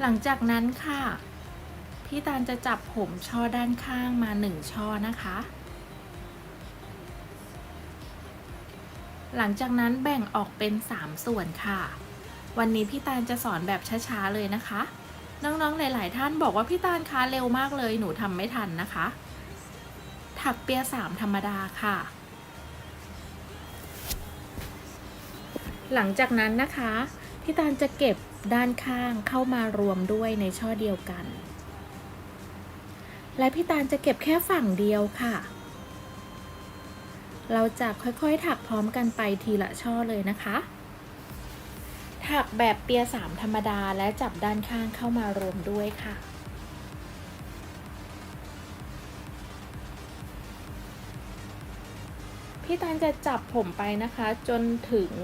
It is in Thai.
หลังจากนั้นค่ะ พี่ตาลจะจับผมช่อด้านข้างมาหนึ่งช่อนะคะ หลังจากนั้นแบ่งออกเป็น 3 ส่วนค่ะ วันนี้พี่ตาลจะสอนแบบช้าๆเลยนะคะ น้องๆหลาย ๆ ท่านบอกว่าพี่ตาลคะเร็วมากเลยหนูทำไม่ทันนะคะ ถักเปียสามธรรมดาค่ะหลังจากนั้นนะคะ พี่ตาลจะเก็บด้านข้างเข้ามารวมด้วยในช่อเดียวกัน และพี่ตาลจะเก็บแค่ฝั่งเดียวค่ะ เราจะค่อยๆถักพร้อมกันไปทีละช่อเลยนะคะ ถักแบบเปียสามธรรมดาและจับด้านข้างเข้ามารวมด้วยค่ะพี่ตาลจะจับผมไปนะคะจนถึง